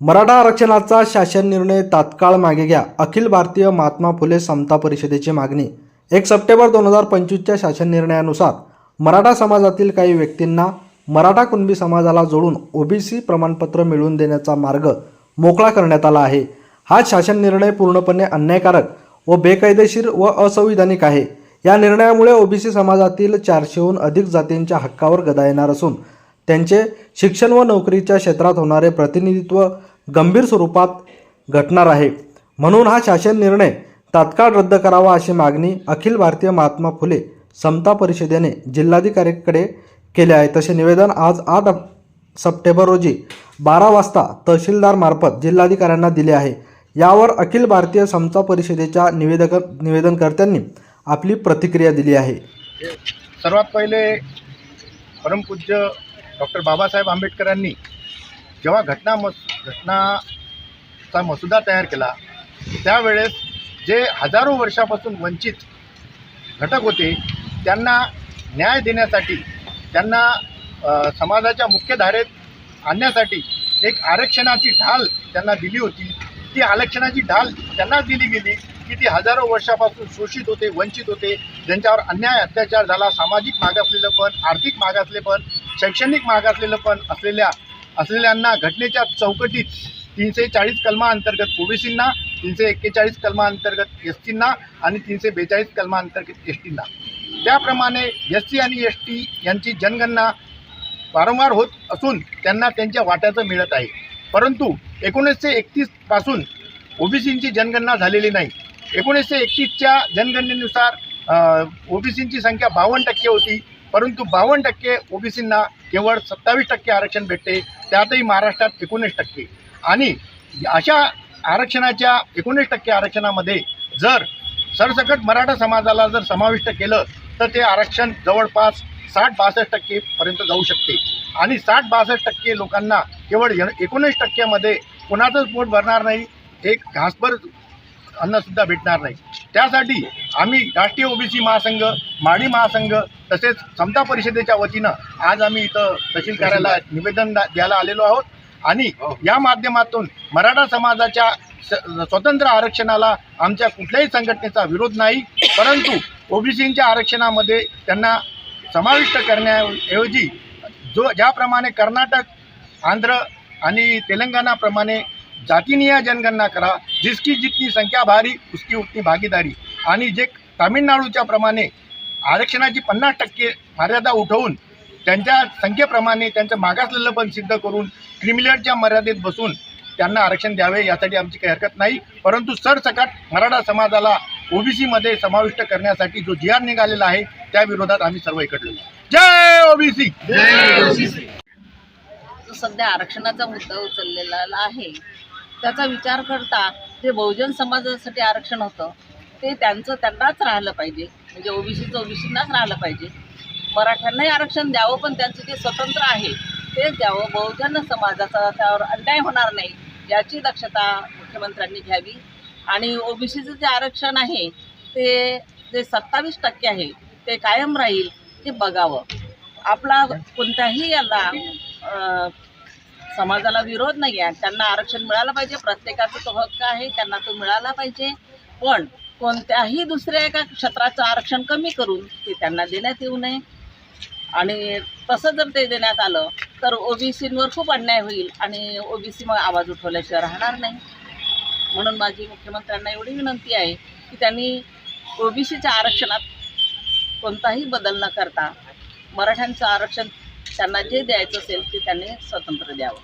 मराठा आरक्षणाचा शासन निर्णय तात्काळ मागे घ्या. अखिल भारतीय महात्मा फुले समता परिषदेची मागणी. एक सप्टेंबर दोन हजार पंचवीसच्या शासन निर्णयानुसार मराठा समाजातील काही व्यक्तींना मराठा कुणबी समाजाला जोडून ओबीसी प्रमाणपत्र मिळवून देण्याचा मार्ग मोकळा करण्यात आला आहे. हा शासन निर्णय पूर्णपणे अन्यायकारक व बेकायदेशीर व असंविधानिक आहे. या निर्णयामुळे ओबीसी समाजातील चारशेहून अधिक जातींच्या हक्कावर गदा येणार असून त्यांचे शिक्षण व नोकरीच्या क्षेत्रात होणारे प्रतिनिधित्व गंभीर स्वरूपात घटणार आहे. म्हणून हा शासन निर्णय तात्काळ रद्द करावा अशी मागणी अखिल भारतीय महात्मा फुले समता परिषदेने जिल्हाधिकाऱ्यांकडे केले आहे. तसे निवेदन आज आठ सप्टेंबर रोजी बारा वाजता तहसीलदार मार्फत जिल्हाधिकाऱ्यांना दिले आहे. यावर अखिल भारतीय समता परिषदेच्या निवेदक निवेदनकर्त्यांनी आपली प्रतिक्रिया दिली आहे. सर्वात पहिले परमपूज्य डॉक्टर बाबासाहेब आंबेडकरांनी जेव्हा घटना मस घटनाचा मसुदा तयार केला त्यावेळेस जे हजारो वर्षापासून वंचित घटक होते त्यांना न्याय देण्यासाठी त्यांना समाजाच्या मुख्यधारेत आणण्यासाठी एक आरक्षणाची ढाल त्यांना दिली होती. ती आरक्षणाची ढाल त्यांना दिली गेली की ती हजारो वर्षापासून शोषित होते वंचित होते. ज्यांच्यावर अन्याय अत्याचार झाला सामाजिक मागासलेलं पण आर्थिक मागासले पण शैक्षणिक मागासलेलं पण असलेल्या असलेल्यांना घटनेच्या चौकटीत तीनशे चाळीस कलमाअंतर्गत ओबीसींना तीनशे एक्केचाळीस कलमाअंतर्गत एस टींना आणि तीनशे बेचाळीस कलमाअंतर्गत एस टींना त्याप्रमाणे एस सी आणि एस टी यांची जनगणना वारंवार होत असून त्यांना त्यांच्या वाट्याचं मिळत आहे. परंतु एकोणीसशे एकतीसपासून ओबीसींची जनगणना झालेली नाही. एकोणीसशे एकतीसच्या जनगणनेनुसार ओबीसींची संख्या बावन्न टक्के होती. परंतु बावन्न टक्के ओबीसींना केवळ सत्तावीस टक्के आरक्षण भेटते त्यातही महाराष्ट्रात एकोणीस टक्के. आणि अशा आरक्षणाच्या एकोणीस टक्के आरक्षणामध्ये जर सरसकट मराठा समाजाला जर समाविष्ट केलं तर ते आरक्षण जवळपास साठ बासष्ट टक्केपर्यंत जाऊ शकते. आणि साठ बासष्ट टक्के लोकांना केवळ एकोणीस टक्क्यामध्ये कोणाचंच पोट भरणार नाही एक घासभर अन्नसुद्धा भेटणार नाही. त्यासाठी आम्ही राष्ट्रीय ओबीसी महासंघ माडी महासंघ तसेच समता परिषदेच्या वतीनं आज आम्ही इथं तहसील कार्यालयात निवेदन द्यायला आलेलो आहोत. आणि या माध्यमातून मराठा समाजाच्या स- स्वतंत्र आरक्षणाला आमच्या कुठल्याही संघटनेचा विरोध नाही परंतु ओबीसींच्या आरक्षणामध्ये त्यांना समाविष्ट करण्याऐवजी जो ज्याप्रमाणे कर्नाटक आंध्र आणि तेलंगणाप्रमाणे जातीनीय जनगणना करा. जिसकी जितनी संख्या भारी उसकी उतनी भागीदारी. आणि जे तामिळनाडूच्या प्रमाणे आरक्षणाची पन्नास टक्के मर्यादा उठवून त्यांच्या संख्येप्रमाणे त्यांचं मागासलेलं पण सिद्ध करून क्रिमिलेअरच्या मर्यादेत बसून त्यांना आरक्षण द्यावे यासाठी आमची काही हरकत नाही. परंतु सरसकट मराठा समाजाला ओबीसीमध्ये समाविष्ट करण्यासाठी जो जी आर निघालेला आहे त्या विरोधात आम्ही सर्व आहोत. जय ओबीसी! सध्या आरक्षणाचा मुद्दा उचललेला आहे त्याचा विचार करता जे बहुजन समाजासाठी आरक्षण होतं ते त्यांचं त्यांनाच राहिलं पाहिजे. म्हणजे ओबीसीचं ओबीसींनाच राहिलं पाहिजे. मराठ्यांनाही आरक्षण द्यावं पण त्यांचं जे स्वतंत्र आहे तेच द्यावं. बहुजन समाजाचा त्यावर अन्याय होणार नाही याची दक्षता मुख्यमंत्र्यांनी घ्यावी. आणि ओबीसीचं जे आरक्षण आहे ते जे सत्तावीस टक्के आहे ते कायम राहील ते बघावं. आपला कोणत्याही याला समाजाला विरोध नाही आहे त्यांना आरक्षण मिळालं पाहिजे प्रत्येकाचा तो हक्क आहे त्यांना तो मिळाला पाहिजे. पण कोणत्याही दुसऱ्या एका क्षेत्राचं आरक्षण कमी करून ते त्यांना देण्यात येऊ नये. आणि तसं जर ते देण्यात आलं तर ओबीसींवर खूप अन्याय होईल आणि ओबीसी मग आवाज उठवल्याशिवाय राहणार नाही. म्हणून माझी मुख्यमंत्र्यांना एवढी विनंती आहे की त्यांनी ओबीसीच्या आरक्षणात कोणताही बदल न करता मराठ्यांचं आरक्षण त्यांना जे द्यायचं असेल ते त्यांनी स्वतंत्र द्यावं.